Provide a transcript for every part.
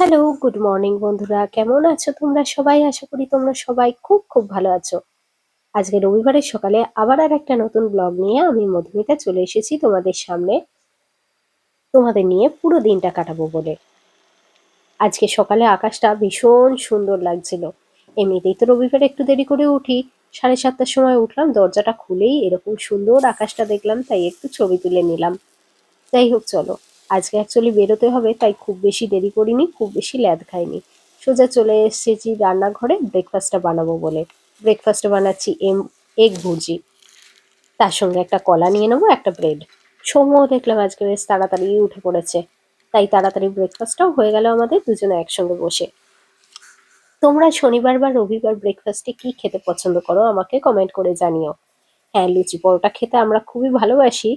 Hello good morning বন্ধুরা। কেমন আছো তোমরা সবাই? আশা করি তোমরা সবাই খুব খুব ভালো আছো। আজকে রবিবারের সকালে আবার আর একটা নতুন ব্লগ নিয়ে আমি মধুমিতা চলে এসেছি তোমাদের সামনে। তোমাদের নিয়ে পুরো দিনটা কাটাবো বলে। আজকে সকালে আকাশটা ভীষণ সুন্দর লাগছিল। এমনিতেই তো রবিবারে, একটু দেরি করে উঠি। সাড়ে সাতটার সময় উঠলাম, দরজাটা খুলেই এরকম সুন্দর আকাশটা দেখলাম, তাই একটু ছবি তুলে নিলাম। যাই হোক, চলো। আজকে অ্যাকচুয়ালি বেরোতে হবে, তাই খুব বেশি দেরি করিনি, খুব বেশি ল্যাদ খাইনি। সোজা চলে এসেছি রান্নাঘরে ব্রেকফাস্টটা বানাবো বলে। ব্রেকফাস্টে বানাচ্ছি এম এগ ভুজি তার সঙ্গে একটা কলা নিয়ে নেব, একটা ব্রেড সৌম্যও দেখলাম আজকে বেশ তাড়াতাড়ি উঠে পড়েছে। তাই তাড়াতাড়ি ব্রেকফাস্টটাও হয়ে গেল আমাদের দুজনে একসঙ্গে বসে। তোমরা শনিবার বা রবিবার ব্রেকফাস্টে কি খেতে পছন্দ করো, আমাকে কমেন্ট করে জানিও। হ্যাঁ লুচি পরোটা খেতে আমরা খুবই ভালোবাসি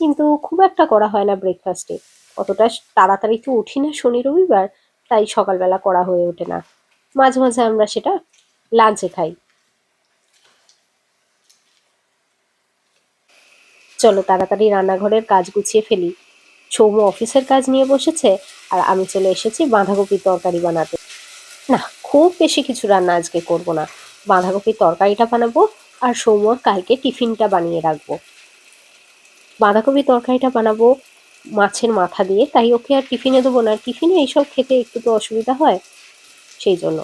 কিন্তু খুব একটা করা হয় না ব্রেকফাস্টে অতটা তাড়াতাড়ি তো উঠি না শনি রবিবার, তাই সকালবেলা করা হয়ে ওঠে না। মাঝে মাঝে আমরা সেটা লাঞ্চে খাই। চলো তাড়াতাড়ি রান্নাঘরের কাজ গুছিয়ে ফেলি। সৌম্য অফিসের কাজ নিয়ে বসেছে, আর আমি চলে এসেছি বাঁধাকপির তরকারি বানাতে। না, খুব বেশি কিছু রান্না আজকে করব না। বাঁধাকপির তরকারিটা বানাবো, আর সৌম্যর কালকে টিফিনটা বানিয়ে রাখব। বাঁধাকপি তরকারিটা বানাবো মাছের মাথা দিয়ে, তাই ওকে আর টিফিনে দেবো না। টিফিনে এইসব খেতে একটু তো অসুবিধা হয়, সেই জন্য।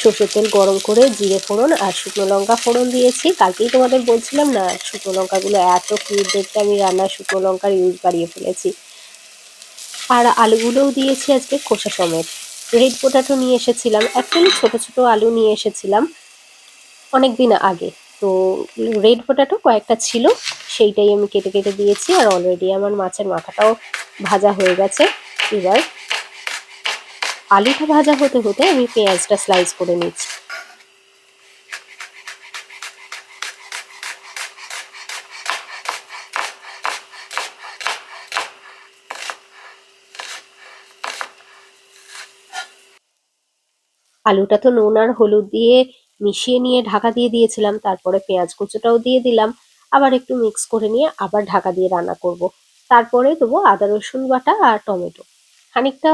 সর্ষের তেল গরম করে জিরে ফোড়ন আর শুকনো লঙ্কা ফোড়ন দিয়েছি। কালকেই তোমাদের বলছিলাম না, শুকনো লঙ্কাগুলো এত কিউট দেখতে আমি রান্নার শুকনো লঙ্কার ইউজ বাড়িয়ে ফেলেছি। আর আলুগুলোও দিয়েছি আজকে খোসা সমেত। রেড পোটাটো নিয়ে এসেছিলাম। অ্যাকচুয়ালি ছোট ছোট আলু নিয়ে এসেছিলাম অনেক দিন আগে। তো রেড পোটাটো কয়েকটা ছিল, সেইটাই আমি কেটে কেটে দিয়েছি আর অলরেডি আমার মাছের মাথাটাও ভাজা হয়ে গেছে। এবার আলুটা ভাজা হতে হতে আমি পেঁয়াজটা স্লাইস করে নিচ্ছি। আলুটা তো নুন আর হলুদ দিয়ে মিশিয়ে নিয়ে ঢাকা দিয়ে দিয়েছিলাম, তারপরে পেঁয়াজ কুচোটাও দিয়ে দিলাম, আবার একটু মিক্স করে নিয়ে আবার ঢাকা দিয়ে রান্না করব। তারপরে দেবো আদা, রসুন বাটা আর টমেটো। খানিকটা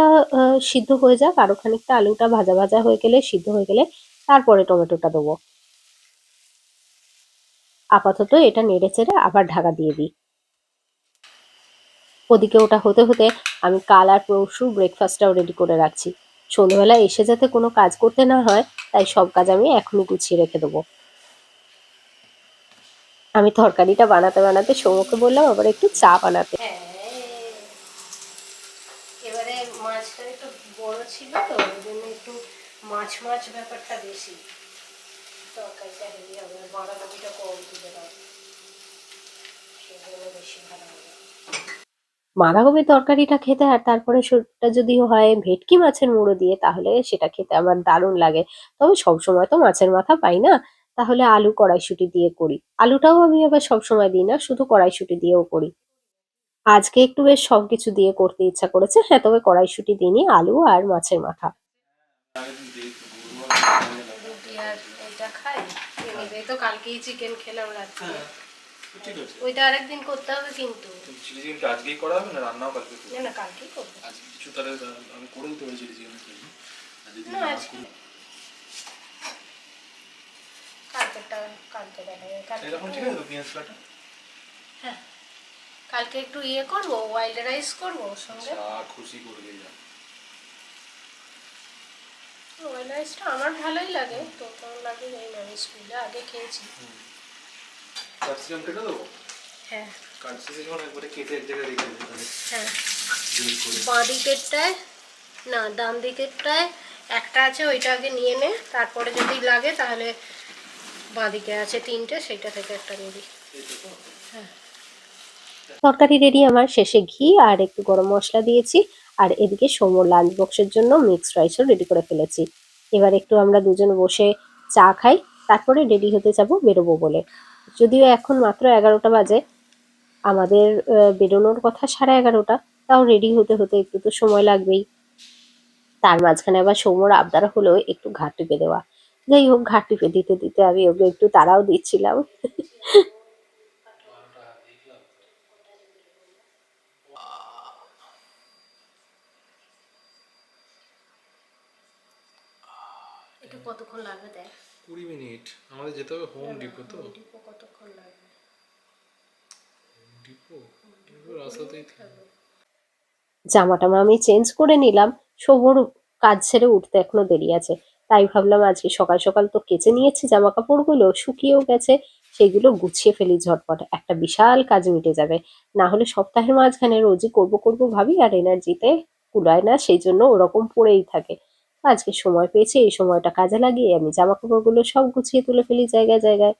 সিদ্ধ হয়ে যাক আরও খানিকটা আলুটা ভাজা ভাজা হয়ে গেলে, সিদ্ধ হয়ে গেলে তারপরে টমেটোটা দেবো। আপাতত এটা নেড়ে চেড়ে আবার ঢাকা দিয়ে দিই। ওদিকে ওটা হতে হতে আমি কাল আর পরশু ব্রেকফাস্টটাও রেডি করে রাখছি। সন্ধ্যেবেলা এসে যাতে কোনো কাজ করতে না হয়, তাই সব কাজ আমি এখনই গুছিয়ে রেখে দেবো। আমি তরকারিটা বানাতে বানাতে সৌমকে বললাম, আবার একটু চা বানাতে। হ্যাঁ এবারে মাছটা একটু বড় ছিল তো, ওই জন্য একটু মাছ মাছ ব্যাপারটা বেশি। তরকারিটা হেভি হবে, বাঁধাকপিটা কম তুলে দাও। সেজন্য বেশি ভালো হবে। বাঁধাকপির তরকারিটা খেতে আর তারপরে সেটা যদি হয় ভেটকি মাছের মুড়ো দিয়ে, তাহলে সেটা খেতে আমার দারুণ লাগে। তবে সবসময় তো মাছের মাথা পাই না, তাহলে আলু কড়াইশুটি দিয়ে করি। আলুটাও আমি আবার সবসময় দিই না, শুধু কড়াইশুটি দিয়েও করি। আজকে একটু বেশ সবকিছু দিয়ে করতে ইচ্ছা করেছে হ্যাঁ তবে কড়াইশুটি দিইনি, আলু আর মাছের মাথা। তো কালকেই চিকেন খেলাম রাত্রে। ঠিক আছে। ওইটা আরেকদিন করতে হবে কিন্তু। চিলি চিকেনটা আজকেই করা হবে না রান্নাও কালকে না না কালকেই করব। আজকে কিছু তাহলে আমি করে দিতে পারি চিলি চিকেন না না আজকে করি কালকে দেখা যাবে কালকে ঠিক একটু- আছে তো পেঁয়াজ কাটা? হ্যাঁ কালকে একটু ইয়ে করব ওয়াইল্ড রাইস করব সঙ্গে। যা খুশি করবে যা। ওয়াইল্ড রাইসটা আমার ভালোই লাগে তো কেমন লাগে জানি না আমি স্কুলে আগে খেয়েছি। ক্যাপসিকাম কেটে দেবো? হ্যাঁ। ক্যাপসিকাম একবারে কেটে এক জায়গায় রেখে দেবো তাহলে। হ্যাঁ। বাঁ দিকেরটায় না ডান দিকেরটায় একটা আছে ওইটা আগে নিয়ে নে তারপরে যদি লাগে তাহলে বাঁ দিকে আছে তিনটে সেইটা থেকে একটা নিবি হ্যাঁ। তরকারি রেডি আমার শেষে ঘি আর একটু গরম মশলা দিয়েছি আর এদিকে সৌম্যর লাঞ্চ বক্সের জন্য মিক্সড রাইসও রেডি করে ফেলেছি। এবার একটু আমরা দুজন বসে চা খাই তারপরে রেডি হতে যাব বেরোবো বলে। যদিও এখন মাত্র এগারোটা বাজে, আমাদের বেরোনোর কথা সাড়ে এগারোটা, তাও রেডি হতে হতে একটু তো সময় লাগবেই। তার মাঝখানে আবার সৌম্যর আবদার হলেও একটু ঘাট টিপে দেওয়া। যাই হোক ঘাট টিপে দিতে দিতে আমি ওকে একটু তারাও দিচ্ছিলাম। কতক্ষণ লাগবে দেখ? কুড়ি মিনিট। আমাদের যেতে হবে হোম ডিপো তো। ডিপো কতক্ষণ লাগবে ডিপো ডিপো রাস্তাতেই জামা টামা আমি চেঞ্জ করে নিলাম। শোভর কাজ ছেড়ে উঠতে এখনও দেরি আছে। তাই ভাবলাম আজকে সকাল সকাল তো কেচে নিয়েছি জামা কাপড়গুলো শুকিয়েও গেছে। সেগুলো গুছিয়ে ফেলি ঝটপট। একটা বিশাল কাজ মিটে যাবে। না হলে সপ্তাহের মাঝখানে রোজই করব করব ভাবি আর এনার্জিতে কুলায় না সেই জন্য ওরকম পড়েই থাকে। আজকে সময় পেয়েছি, এই সময়টা কাজে লাগিয়ে আমি জামা কাপড়গুলো সব গুছিয়ে তুলে ফেলি জায়গায় জায়গায়।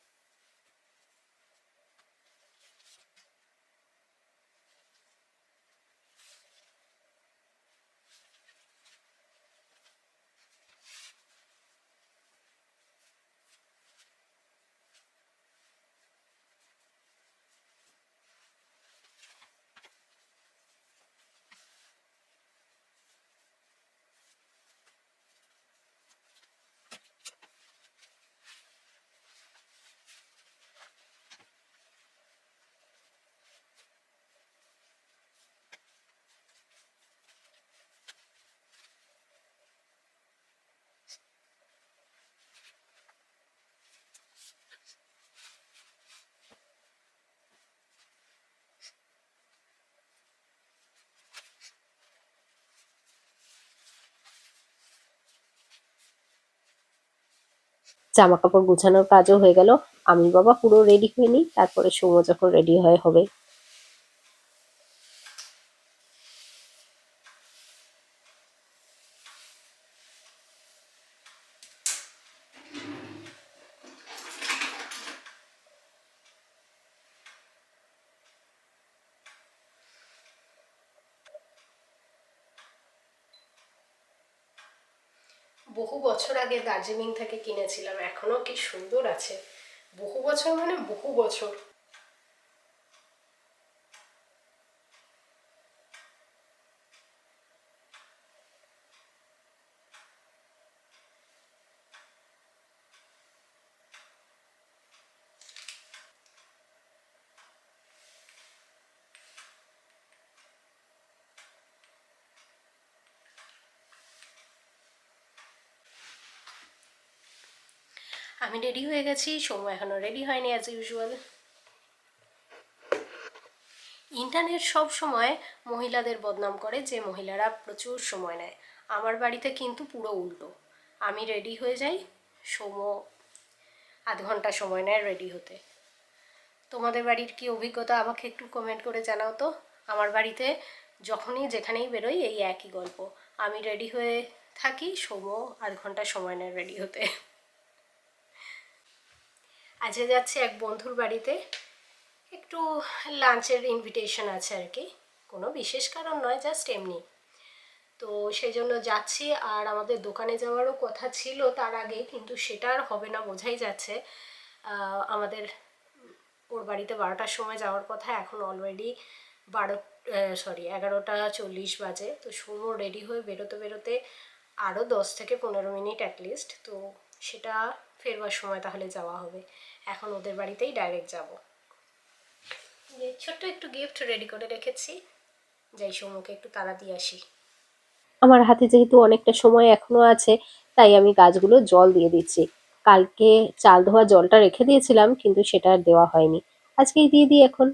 জামা কাপড় গুছানোর কাজও হয়ে গেল। আমি বাবা পুরো রেডি হয়ে নিই তারপরে সুমো যখন রেডি হয়ে, হবে বহু বছর আগে দার্জিলিং থেকে কিনেছিলাম। এখনও কি সুন্দর আছে। বহু বছর মানে বহু বছর। আমি রেডি হয়ে গেছি সময় এখনও রেডি হয়নি অ্যাজ ইউজুয়াল ইন্টারনেট সব সময় মহিলাদের বদনাম করে, যে মহিলারা প্রচুর সময় নেয়। আমার বাড়িতে কিন্তু পুরো উল্টো। আমি রেডি হয়ে যাই, সোম আধ ঘণ্টা সময় নেয় রেডি হতে। তোমাদের বাড়ির কি অভিজ্ঞতা আমাকে একটু কমেন্ট করে জানাও তো। আমার বাড়িতে যখনই যেখানেই বেরোই এই একই গল্প। আমি রেডি হয়ে থাকি, সোম আধ ঘণ্টা সময় নেয় রেডি হতে। আজকে যাচ্ছি এক বন্ধুর বাড়িতে। একটু লাঞ্চের ইনভিটেশন আছে আর কি। কোনো বিশেষ কারণ নয় জাস্ট এমনি। তো সেই জন্য যাচ্ছি, আর আমাদের দোকানে যাওয়ারও কথা ছিল তার আগে, কিন্তু সেটা আর হবে না, বোঝাই যাচ্ছে। আমাদের ওর বাড়িতে বারোটার সময় যাওয়ার কথা, এখন অলরেডি বারো সরি এগারোটা চল্লিশ বাজে। তো সুমো রেডি হয়ে বেরোতে বেরোতে আরও দশ থেকে পনেরো মিনিট অ্যাটলিস্ট তো সেটা ফেরবার সময় তাহলে যাওয়া হবে। এখন ওদের বাড়িতেই ডাইরেক্ট যাব। ছোট্ট একটু গিফট রেডি করে রেখেছি। যাই সমুকে একটু তাড়া দিয়ে আসি। আমার হাতে যেহেতু অনেকটা সময় এখনও আছে, তাই আমি গাছগুলো জল দিয়ে দিচ্ছি। কালকে চাল ধোয়া জলটা রেখে দিয়েছিলাম, কিন্তু সেটা আর দেওয়া হয়নি। আজকেই দিয়ে দিই এখন।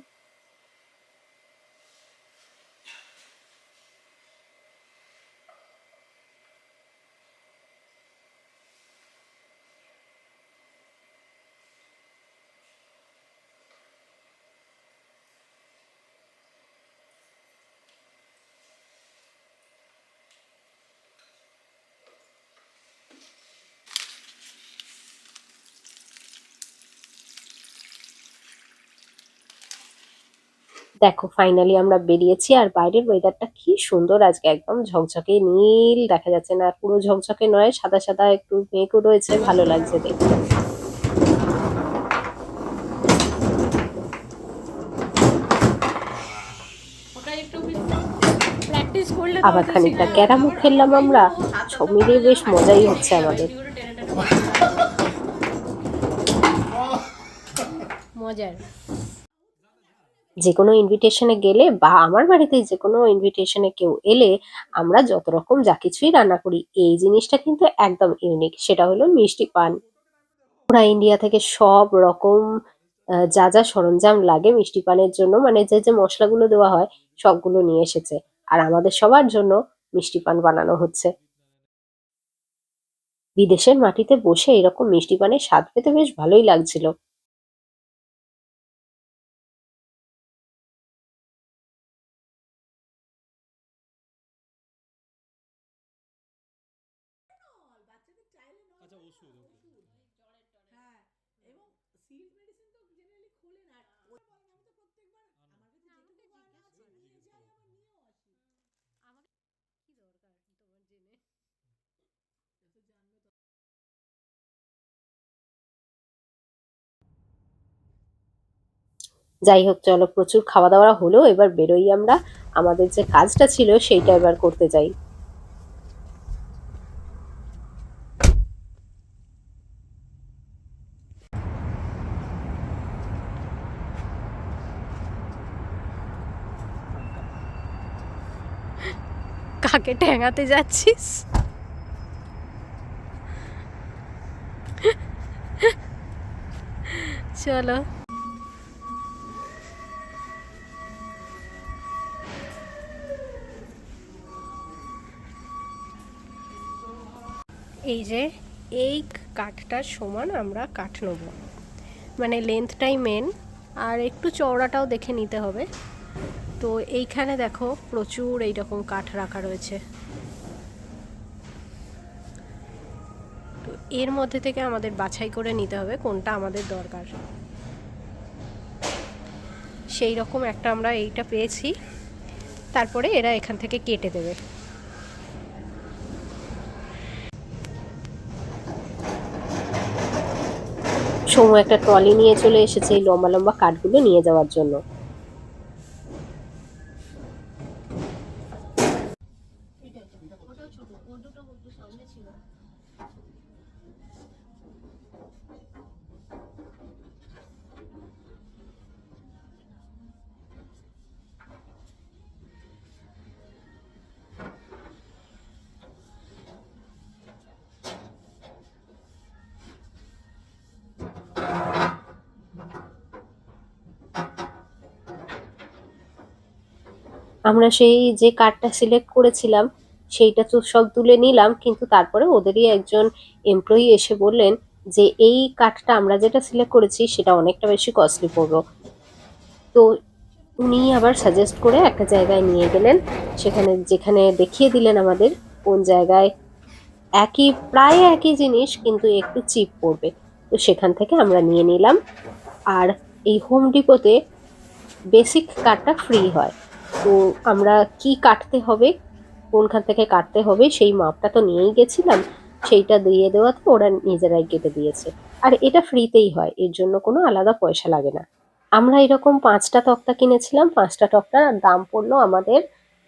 দেখো ফাইনালি আমরা বেরিয়েছি আর বাইরের ওয়েদারটা কি সুন্দর আজকে একদম ঝকঝকে নীল দেখা যাচ্ছে না পুরো ঝকঝকে নয় সাদা সাদা একটু মেঘও রয়েছে ভালো লাগছে দেখতে। ওটা একটু প্র্যাকটিস করলে আবার খানিকটা ক্যারামও খেললাম আমরা। সব মিলিয়ে বেশ মজাই হচ্ছে আমাদের। মজার। যে কোনো ইনভিটেশনে গেলে বা আমার বাড়িতে যে কোনো ইনভিটেশনে কেউ এলে আমরা যত রকম যা কিছুই রান্না করি, এই জিনিসটা কিন্তু একদম ইউনিক সেটা হলো মিষ্টি পান। ওরা ইন্ডিয়া থেকে সব রকম যা যা সরঞ্জাম লাগে মিষ্টি পানের জন্য মানে যে যে মশলাগুলো দেওয়া হয়, সবগুলো নিয়ে এসেছে। আর আমাদের সবার জন্য মিষ্টি পান বানানো হচ্ছে। বিদেশের মাটিতে বসে এরকম মিষ্টি পানের স্বাদ পেতে বেশ ভালোই লাগছিল। ওষুধ হ্যাঁ এবং সিড মেডিসিন তো জেনারেলি খোলে না। বলেন আমি তো প্রত্যেকবার আমার কাছে যেটুকু বায়না আছে নিয়ে যাই আবার নিয়েও আসি। কি দরকার তোমার জেনে? জানবে তত যাই হোক চলো প্রচুর খাওয়া দাওয়া হলো এবার বেরোই আমরা। আমাদের যে কাজটা ছিল সেইটা এবার করতে যাই। কাকে ঠ্যাঙাতে যাচ্ছিস? চলো। এই যে, এই কাঠটার সমান আমরা কাঠ নেব। মানে লেন্থটাই মেন আর একটু চওড়াটাও দেখে নিতে হবে। তো এইখানে দেখো প্রচুর এইরকম কাঠ রাখা রয়েছে। তো এর মধ্যে থেকে আমাদের বাছাই করে নিতে হবে কোনটা আমাদের দরকার। সেই রকম একটা আমরা এইটা পেয়েছি। তারপরে এরা এখান থেকে কেটে দেবে। সময় একটা ট্রলি নিয়ে চলে এসেছে এই লম্বা লম্বা কাঠগুলো নিয়ে যাওয়ার জন্য। আমরা সেই যে কার্ডটা সিলেক্ট করেছিলাম, সেইটা তো সব তুলে নিলাম, কিন্তু তারপরে ওদেরই একজন এমপ্লয়ি এসে বললেন যে, এই কার্ডটা আমরা যেটা সিলেক্ট করেছি, সেটা অনেকটা বেশি কস্টলি পড়ল তো উনি আবার সাজেস্ট করে একটা জায়গায় নিয়ে গেলেন, সেখানে যেখানে দেখিয়ে দিলেন আমাদের, কোন জায়গায় একই, প্রায় একই জিনিস, কিন্তু একটু চিপ পড়বে। তো সেখান থেকে আমরা নিয়ে নিলাম। আর এই হোম ডিপোতে বেসিক কার্ডটা ফ্রি হয়। তো আমরা কি কাটতে হবে? কোনখান থেকে কাটতে হবে? সেই মাপটা তো নিয়েই গেছিলাম। সেইটা দিয়ে দেওয়াতে ওরা নিজেরাই কেটে দিয়েছে। আর এটা ফ্রিতেই হয়। এর জন্য কোনো আলাদা পয়সা লাগে না। আমরা এরকম পাঁচটা তক্তা কিনেছিলাম। পাঁচটা তক্তার দাম পড়ল আমাদের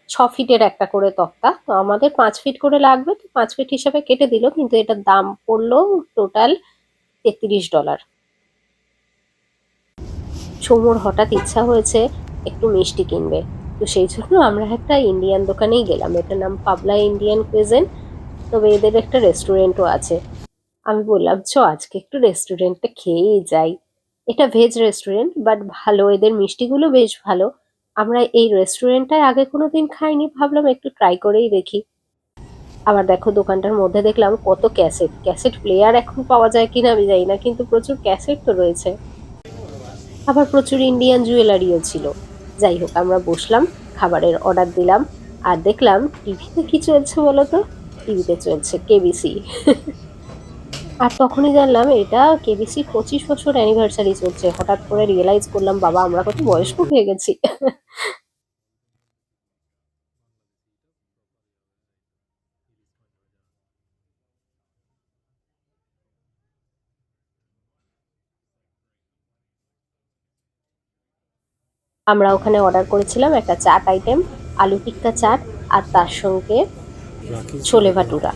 ছ ফিটের একটা করে তক্তা। তো আমাদের পাঁচ ফিট করে লাগবে। তো পাঁচ ফিট হিসাবে কেটে দিল। কিন্তু এটার দাম পড়ল টোটাল তেত্রিশ ডলার। সৌমর হঠাৎ ইচ্ছা হয়েছে একটু মিষ্টি কিনবে। তো সেই জন্য আমরা একটা ইন্ডিয়ান দোকানেই গেলাম। এটার নাম পাবলা ইন্ডিয়ান কুইজেন তবে এদের একটা রেস্টুরেন্টও আছে। আমি বললাম, চ, আজকে একটু রেস্টুরেন্টে খেয়েই যাই। এটা ভেজ রেস্টুরেন্ট বাট ভালো। এদের মিষ্টিগুলো বেশ ভালো। আমরা এই রেস্টুরেন্টটায় আগে কোনো দিন খাইনি। ভাবলাম একটু ট্রাই করেই দেখি। আবার দেখো, দোকানটার মধ্যে দেখলাম কত ক্যাসেট ক্যাসেট প্লেয়ার এখন পাওয়া যায় কিনা আমি জানি না, কিন্তু প্রচুর ক্যাসেট তো রয়েছে। আবার প্রচুর ইন্ডিয়ান জুয়েলারিও ছিল। যাই হোক, আমরা বসলাম, খাবারের অর্ডার দিলাম, আর দেখলাম টিভিতে কি চলছে বলো তো টিভিতে চলছে কেবিসি আর তখনই জানলাম এটা কেবিসি পঁচিশ বছর অ্যানিভার্সারি চলছে। হঠাৎ করে রিয়েলাইজ করলাম, বাবা, আমরা কত বয়স্ক হয়ে গেছি। আমরা ওখানে অর্ডার করেছিলাম একটা চাট আইটেম আলু টিক্কা চাট আর তার সঙ্গে ছোলে। ভাটুরা।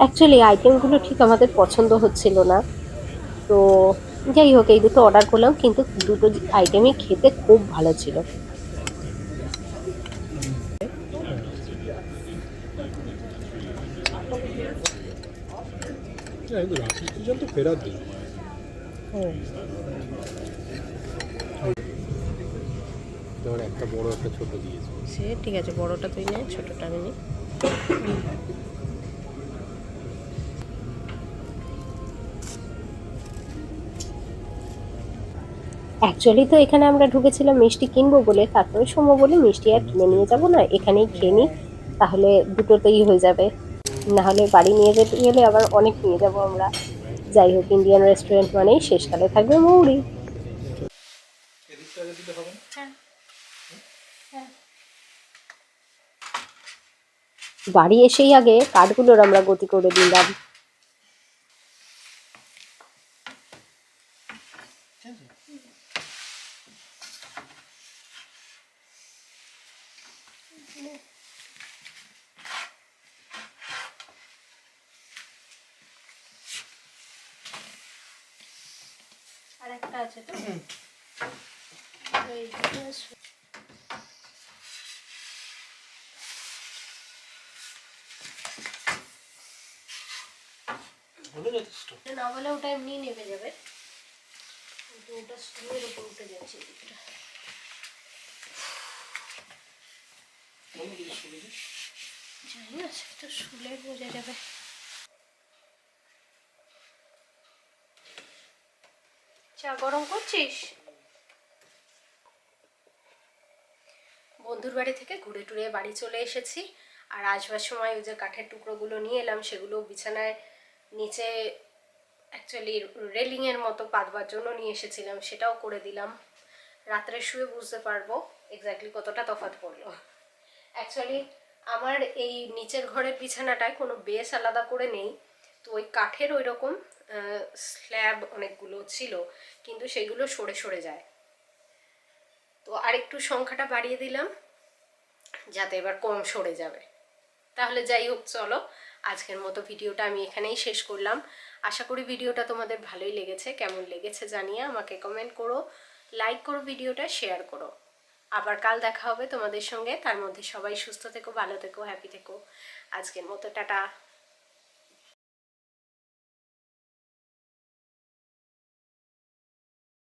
অ্যাকচুয়ালি আইটেমগুলো ঠিক আমাদের পছন্দ হচ্ছিল না। তো যাই হোক এই দুটো অর্ডার করলাম কিন্তু দুটো আইটেমই খেতে খুব ভালো ছিল। তো ফেরার দিন ধর একটা বড় একটা ছোট দিয়েছে। সে ঠিক আছে বড়টা তুই নে ছোটোটা আমি নিই অ্যাকচুয়ালি তো এখানে আমরা ঢুকেছিলাম মিষ্টি কিনবো বলে তারপরে সময় বলে মিষ্টি আর কিনে নিয়ে যাব না এখানেই খেয়ে নিই তাহলে দুটোতেই হয়ে যাবে। না হলে বাড়ি নিয়ে যেতে গেলে আবার অনেক নিয়ে যাব আমরা। যাই হোক ইন্ডিয়ান রেস্টুরেন্ট মানেই শেষকালে থাকবে মৌরি এদিকটা আগে দিলে হবে না বাড়ি এসেই আগে কাঠগুলোর আমরা গতি করে দিলাম। আর একটা আছে তো এই দুটো সু- হলে যথেষ্ট। না বলে ওটা এমনি নেমে যাবে। কিন্তু ওটা উপর উঠে যাচ্ছে জানি না সেটা শুলে বোঝা যাবে। চা গরম করছিস? বন্ধুর বাড়ি থেকে ঘুরে টুরে বাড়ি চলে এসেছি। আর আসবার সময় ওই যে কাঠের টুকরোগুলো নিয়ে এলাম সেগুলো বিছানায় নিচে অ্যাকচুয়ালি রেলিংয়ের মতো পাতবার জন্য নিয়ে এসেছিলাম, সেটাও করে দিলাম। রাত্রে শুয়ে বুঝতে পারব এক্স্যাক্টলি কতটা তফাৎ পড়ল। অ্যাকচুয়ালি আমার এই নিচের ঘরের বিছানাটায় কোনো বেস আলাদা করে নেই, তো ওই কাঠের ওই রকম স্ল্যাব অনেকগুলো ছিল, কিন্তু সেগুলো সরে সরে যায়। তো আরেকটু সংখ্যাটা বাড়িয়ে দিলাম, যাতে এবার কম সরে যাবে। তাহলে যাই হোক, চলো আজকের মতো ভিডিওটা আমি এখানেই শেষ করলাম। আশা করি ভিডিওটা তোমাদের ভালোই লেগেছে। কেমন লেগেছে জানিয়ে আমাকে কমেন্ট করো লাইক করো ভিডিওটা শেয়ার করো। আবার কাল দেখা হবে তোমাদের সঙ্গে। তার মধ্যে সবাই সুস্থ থেকো, ভালো থেকো হ্যাপি থেকো। আজকের মতো, টাটা।